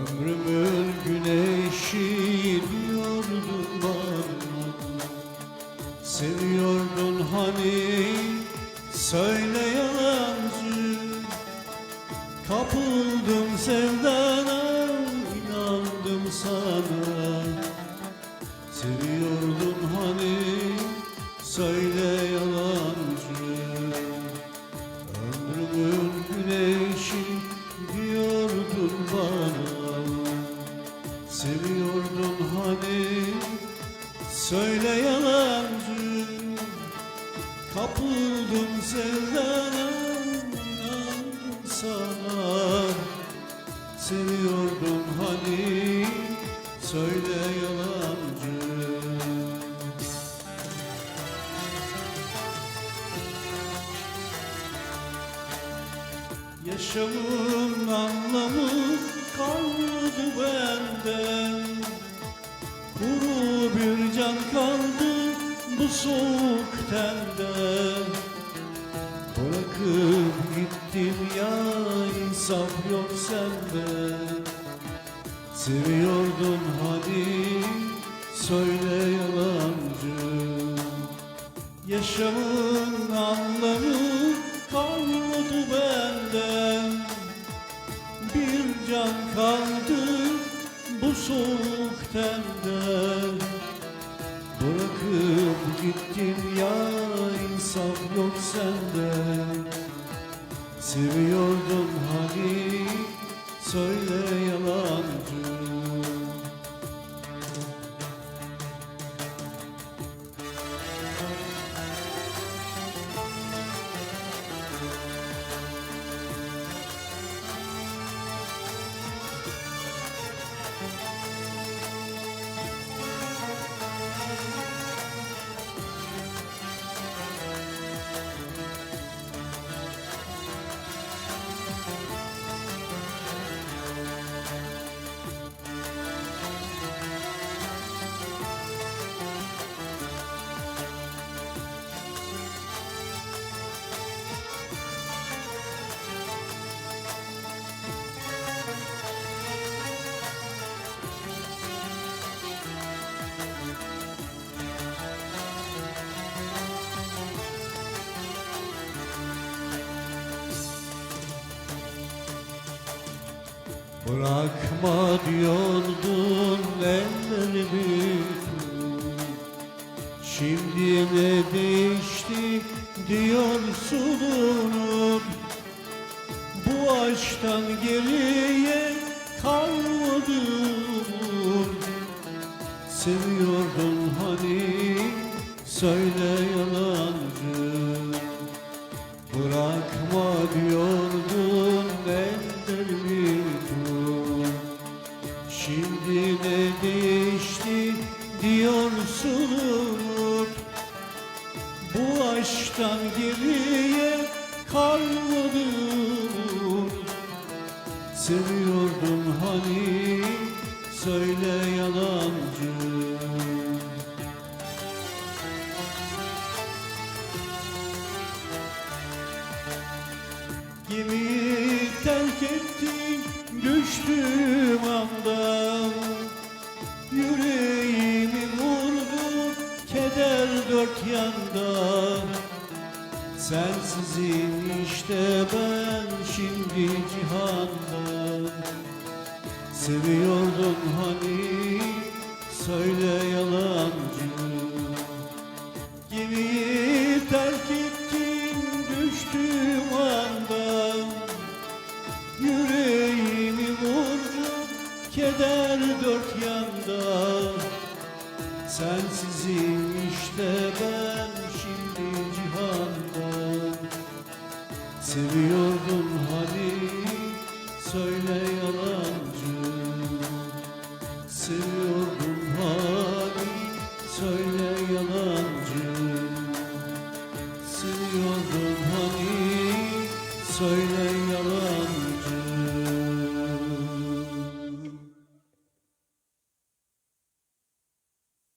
Ömrümün güneşi diyordun bana Seviyordun hani söyle yalancı. Kapıldım sevdana inandım sana Kapıldım sevdana inandım sana. Seviyordun hani söyle yalancı. Yaşamın anlamı kaldı soğuk tende Bırakıp gittim ya insaf yok sende. Seviyordun hani söyle yalancı. Yaşamın anlamı kalmadı benden. Bir can kaldı bu soğuk tenden Bırakıp gittin ya insaf yok sende. Seviyordun hani söyle yalancı Bırakma diyordun ellerimi. Şimdi ne değişti diyorsun unut Bu aşktan geriye kalmadı Seviyordun hani söyle yalancı Bu aşktan geriye kalmadı umut Seviyordun hani söyle yalancı Sensizim işte ben şimdi cihanda. Seviyordun hani söyle yalancı. Gemiyi terk ettim düştüğüm anda Yüreğimi vurdu keder dört yanda Sensizim işte ben Seviyordun hani söyle yalancı. Seviyordun hani söyle yalancı. Seviyordun hani söyle